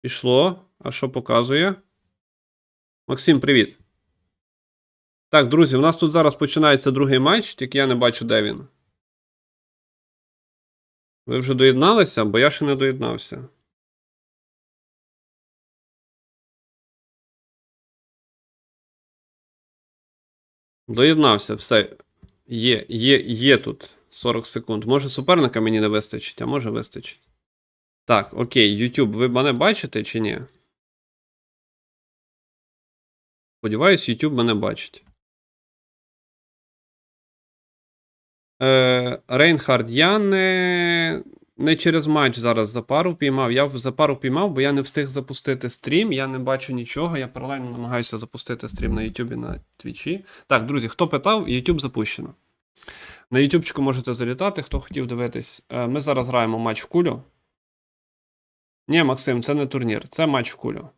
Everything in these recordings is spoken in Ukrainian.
Пішло. А що показує? Максим, привіт. Так, друзі, у нас тут зараз починається другий матч, тільки я не бачу, де він. Ви вже доєдналися, бо я ще не доєднався. Доєднався, все. Є, є, є тут 40 секунд. Може суперника мені не вистачить, а може вистачить. Так, окей, YouTube, ви мене бачите чи ні? Сподіваюсь, YouTube мене бачить. Е, Рейнхард, я не, не через матч зараз за пару піймав. Я за пару піймав, бо я не встиг запустити стрім. Я не бачу нічого. Я паралельно намагаюся запустити стрім на YouTube і на Твічі. Так, друзі, хто питав, YouTube запущено. На YouTube можете залітати, хто хотів дивитись. Е, Ми зараз граємо матч в кулю. Ні, Максим, це не турнір, це матч в кулю.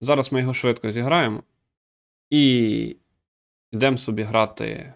Зараз ми його швидко зіграємо. І йдемо собі грати.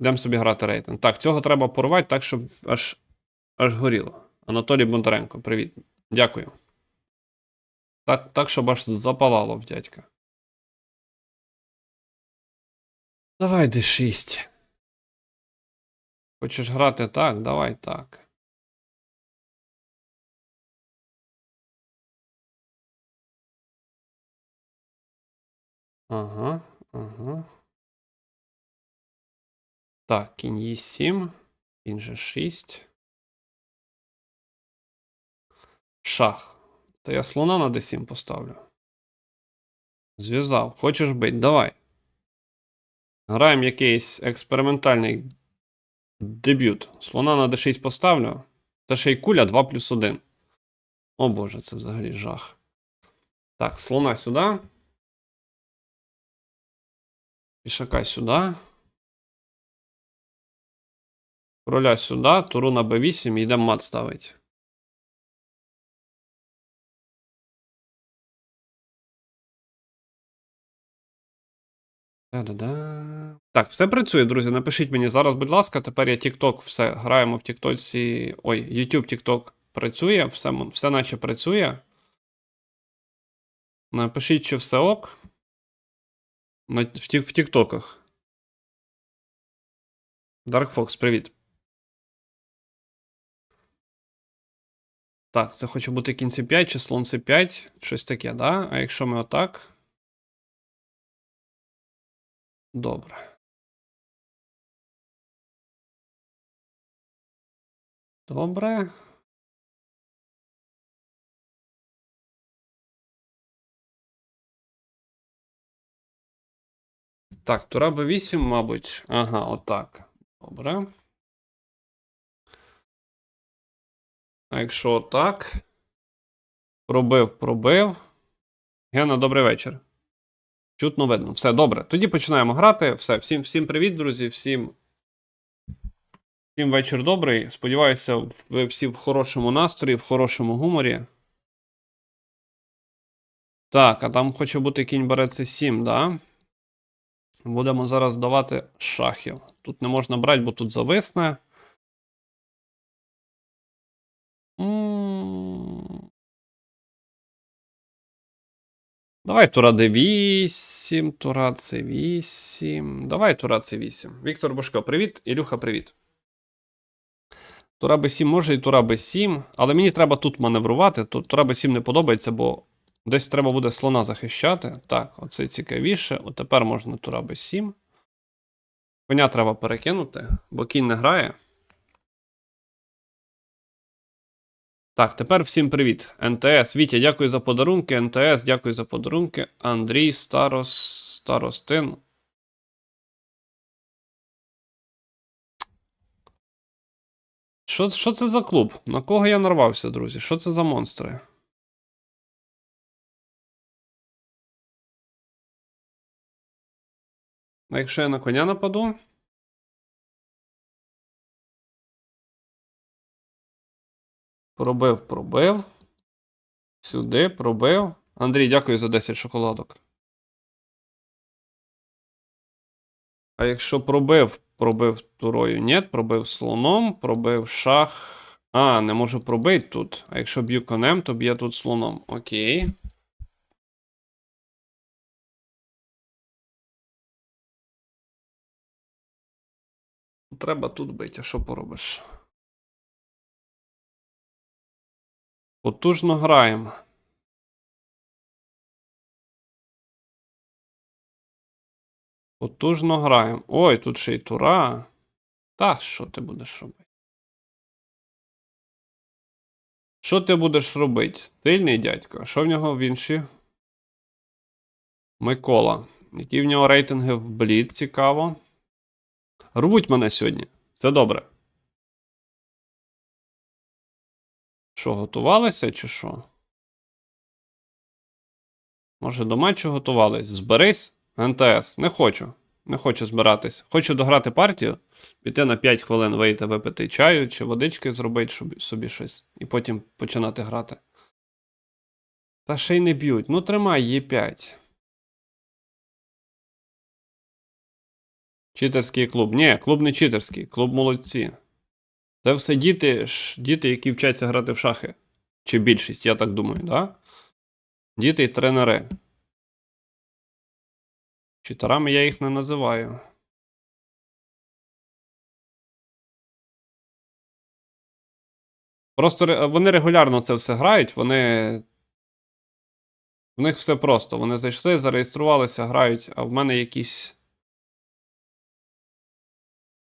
Йдемо собі грати рейтинг. Так, цього треба порвати так, щоб аж, аж горіло. Анатолій Бондаренко, привіт. Дякую. Так, так, щоб аж запалало в дядька. Давай D6. Хочеш грати так? Давай так. Ага, ага. Так, кінь є 7, кінь же 6. Шах. Та я слона на d7 поставлю. Зв'язав. Хочеш бить? Давай. Граємо якийсь експериментальний дебют. Слона на d6 поставлю. Це ще й куля 2 плюс 1. О боже, це взагалі жах. Так, слона сюди. Пішака сюди. Короля сюди, туру на b8 і мат ставити. Та-да-да. Так, все працює, друзі. Напишіть мені зараз, будь ласка. Тепер я TikTok, все граємо в TikTok. Ой, YouTube TikTok працює, все, все наче працює. Напишіть, чи все ок. В, тік- в Тіктоках. Dark Fox, привіт. Так, це хоче бути кінь c5 чи слон c5, щось таке, да? А якщо ми отак. Добре. Добре. Так, тура b8, мабуть. Ага, отак. Добре. А якщо отак. Пробив, пробив. Гена, добрий вечір. Чутно видно. Все добре. Тоді починаємо грати. Все, всім, всім привіт, друзі. Всім. Всім вечір добрий. Сподіваюся, ви всі в хорошому настрої, в хорошому гуморі. Так, а там хоче бути кінь бере c7, да? Будемо зараз давати шахів. Тут не можна брати, бо тут зависне. Давай тура d8, тура c8. Давай тура c8. Віктор Бошко, привіт. Ілюха, привіт. Тура b7 може і тура b7, але мені треба тут маневрувати. Тура b7 не подобається, бо десь треба буде слона захищати. Так, оце цікавіше. От можна тура b7. Коня треба перекинути, бо кінь не грає. Так, тепер всім привіт. НТС. Вітя, дякую за подарунки. НТС, дякую за подарунки. Андрій Старос... Старостин. Що це за клуб? На кого я нарвався, друзі? Що це за монстри? А якщо я на коня нападу? Пробив, пробив. Сюди, пробив. Андрій, дякую за 10 шоколадок. А якщо пробив, пробив турою, ні, пробив слоном, пробив шах. А, не можу пробити тут. А якщо б'ю конем, то б'є тут слоном. Окей. Треба тут бити, а що поробиш? Потужно граємо. Потужно граємо. Ой, тут ще й тура. Та що ти будеш робити? Що ти будеш робити? Сильний дядько. Що в нього в інші? Микола. Які в нього рейтинги в Бліт, цікаво. Рвуть мене сьогодні. Це добре. Що, готувалися чи що? Може, до матчу готувались? Зберись, НТС. Не хочу. Не хочу збиратись. Хочу дограти партію, піти на 5 хвилин вийти, випити чаю чи водички зробити щоб собі щось. І потім починати грати. Та ще й не б'ють. Ну, тримай Е5. Читерський клуб. Ні, клуб не читерський, клуб молодці. Це все діти, діти, які вчаться грати в шахи. Чи більшість, я так думаю, да? Діти і тренери. Читерами я їх не називаю. Просто вони регулярно це все грають, вони. В них все просто. Вони зайшли, зареєструвалися, грають, а в мене якісь.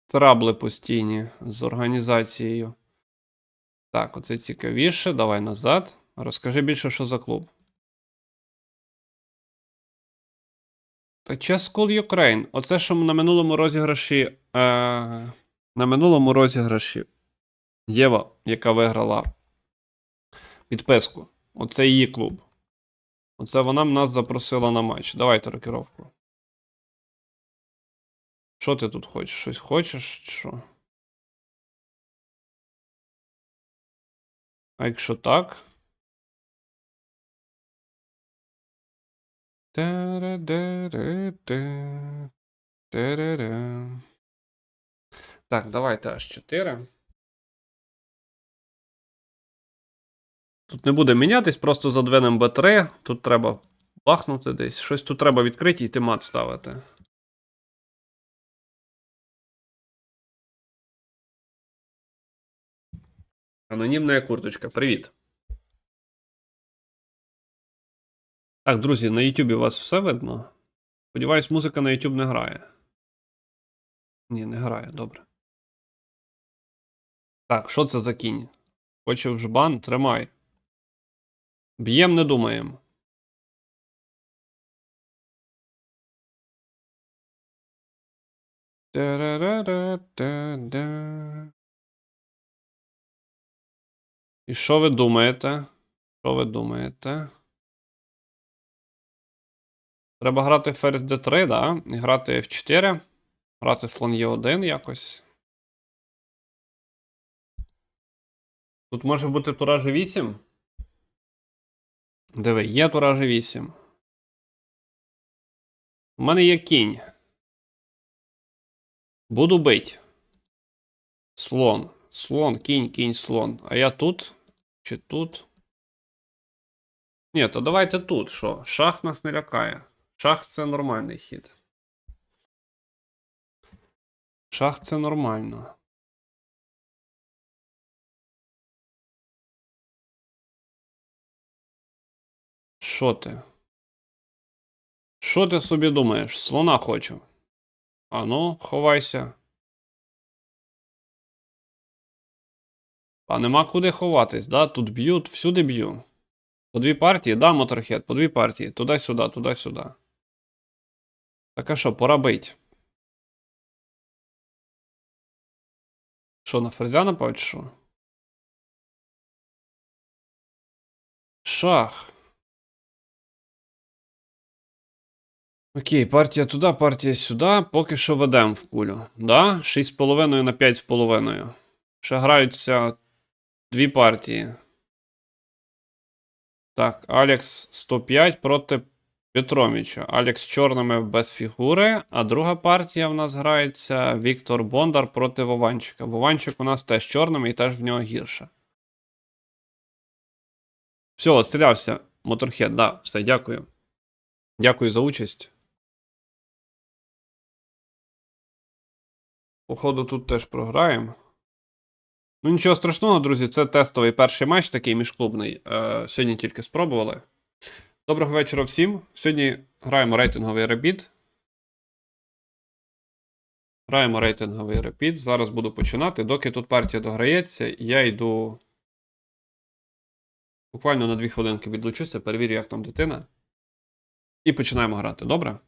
Трабли постійні з організацією. Так, оце цікавіше. Давай назад. Розкажи більше, що за клуб. Та School Ukraine. Оце, що на минулому розіграші. Е, на минулому розіграші Єва, яка виграла підписку. Оце її клуб. Оце вона нас запросила на матч. Давайте рокіровку. Що ти тут хочеш? Щось хочеш? Що? А якщо так. Так, давайте аж 4. Тут не буде мінятись, просто задвинемо Б3. Тут треба бахнути десь. Щось тут треба відкрити і йти мат ставити. Анонімна курточка, привіт. Так, друзі, на у вас все видно? Сподіваюсь, музика на YouTube не грає. Ні, не грає, добре. Так, що це за кінь? Хоче в жбан? Тримай. Б'єм, не думаєм. Та-ра-ра-ра-та-да. І що ви думаєте? Що ви думаєте? Треба грати ферзь d3, да? І грати f4. Грати слон e1 якось. Тут може бути тура g8. Диви, є тура g8. У мене є кінь. Буду бить. Слон. Слон, кінь, кінь, слон. А я тут? Чи тут? Ні, то давайте тут. Що? Шах нас не лякає. Шах це нормальний хід. Шах це нормально. Що ти? Що ти собі думаєш? Слона хочу. Ану, ховайся. А нема куди ховатись, да? Тут б'ють, всюди б'ю. По дві партії, да, моторхед, по дві партії. Туди-сюди, туди-сюди. Так а що, пора бить. Що, на ферзя напав, що? Шах. Окей, партія туди, партія сюди. Поки що ведемо в кулю. Да? 6,5 на 5,5. Ще граються дві партії. Так, Алекс 105 проти Петроміча. Алекс чорними без фігури. А друга партія в нас грається Віктор Бондар проти Вованчика. Вованчик у нас теж чорними і теж в нього гірше. Все, отстрілявся. Моторхед, да, все, дякую. Дякую за участь. Походу, тут теж програємо. Ну, нічого страшного, друзі, це тестовий перший матч, такий міжклубний. Е, сьогодні тільки спробували. Доброго вечора всім. Сьогодні граємо рейтинговий ребіт. Граємо рейтинговий репіт. Зараз буду починати. Доки тут партія дограється, я йду. Буквально на 2 хвилинки відлучуся, перевірю, як там дитина. І починаємо грати, добре?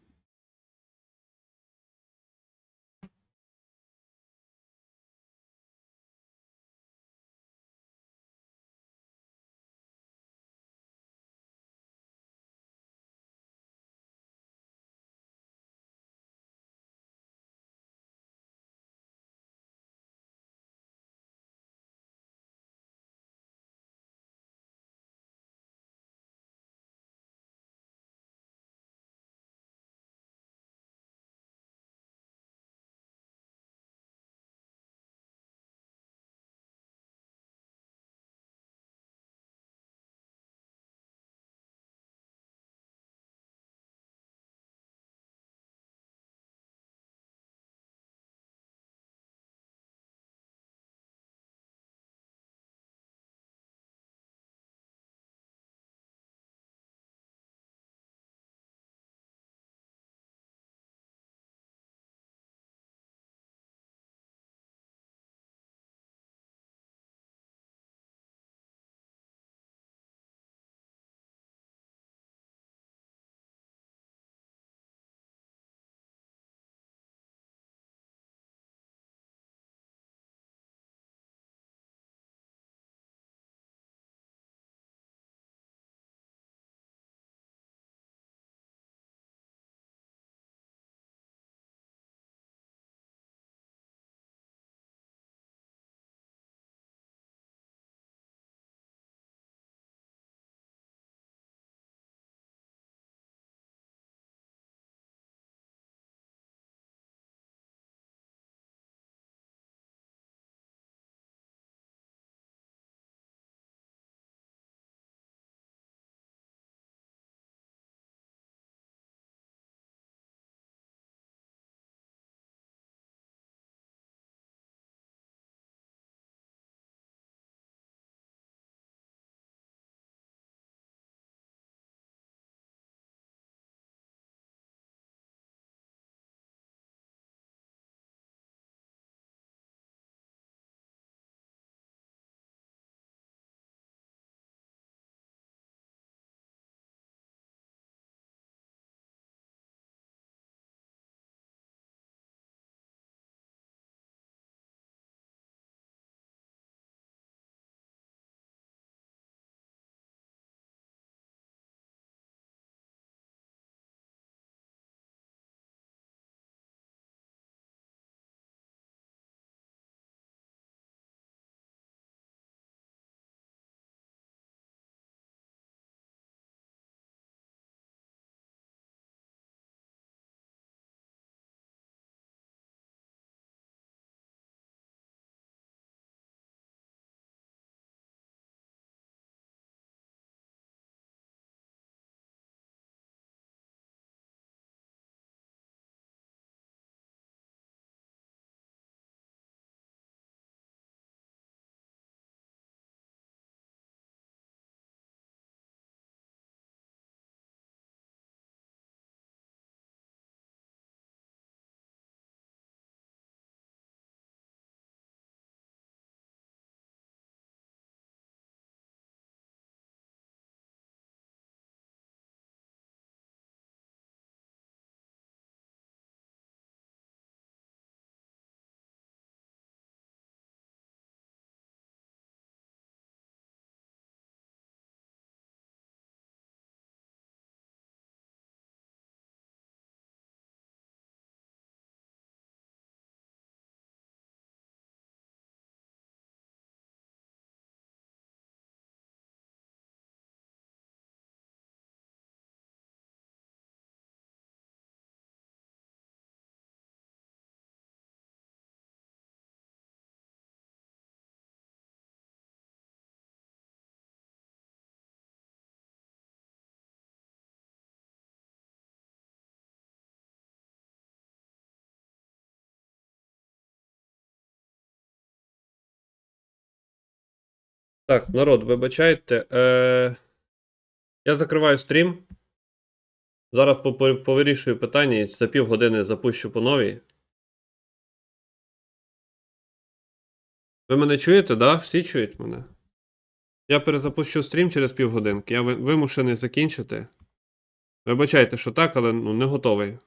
Так, народ, вибачайте. Е... Я закриваю стрім. Зараз повирішую питання і за півгодини запущу по новій. Ви мене чуєте, да? Всі чують мене? Я перезапущу стрім через півгодинки. Я вимушений закінчити. Вибачайте, що так, але ну, не готовий.